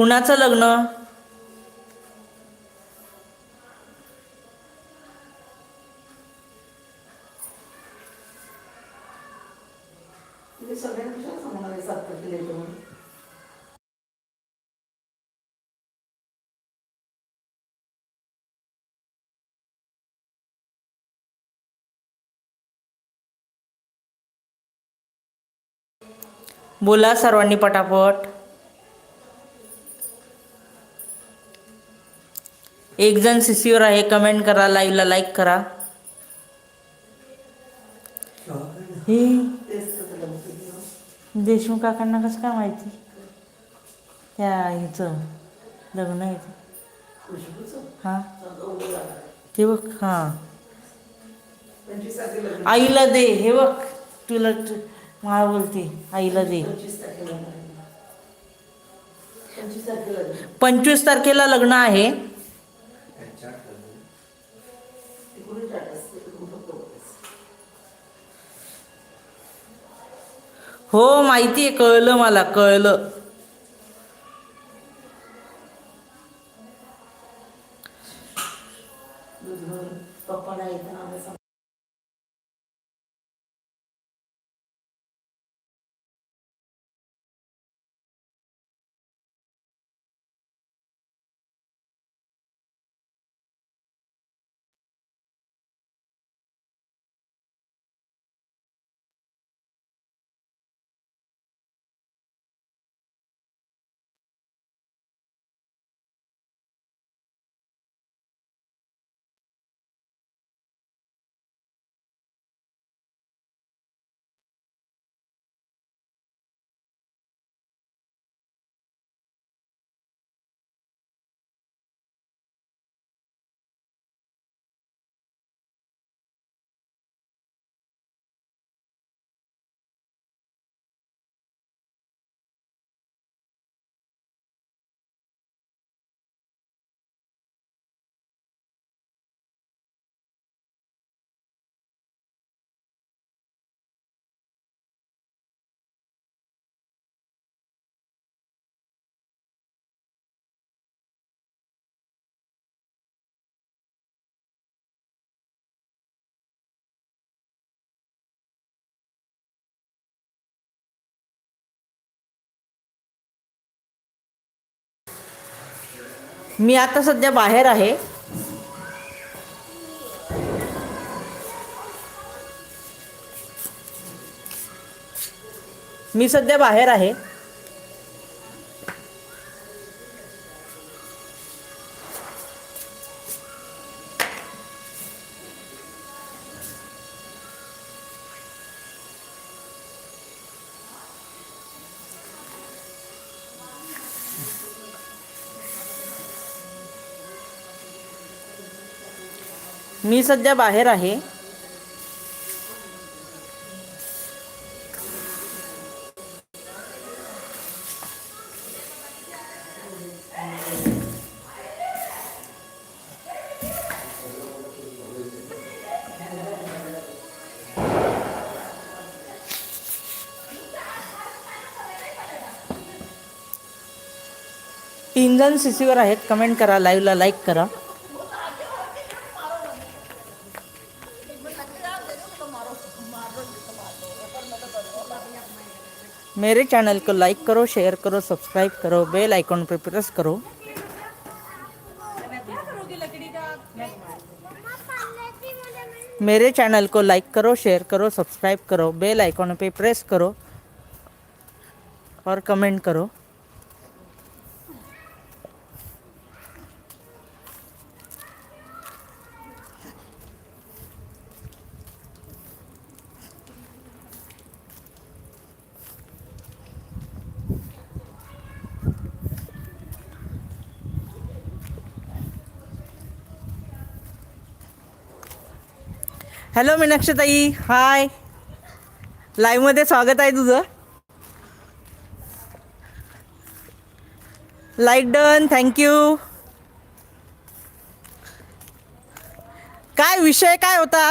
कुणाचं लग्न? म्हणून. बोला सर्वांनी पटापट. एक जण सीसीवर आहे कमेंट करा लाईव्हला लाईक करा. हे? देशमुख काकांना कसं काय माहिती? त्या ह्याचं लग्न आहे ते. हां? ते बघ हां. आईला दे हे बघ. तुला मा मला बोलते आईला दे. पंचवीस तारखेला लग्न आहे. हो माहिती आहे कळलं मला कळलं. मी आता सध्या बाहेर आहे. मी सध्या बाहेर आहे. मी सध्या बाहेर आहे. तीन जण सीसीवर आहेत. कमेंट करा लाईव्हला लाईक करा. मेरे चैनल को लाइक करो, शेयर करो, सब्सक्राइब करो, बेल आइकॉन पर प्रेस करो। मेरे चैनल को लाइक करो, शेयर करो, सब्सक्राइब करो, बेल आइकॉन पर प्रेस करो और कमेंट करो। हॅलो मीनाक्षताई हाय लाईव्हमध्ये स्वागत आहे तुझं. लाईक डन थँक्यू काय विषय काय होता?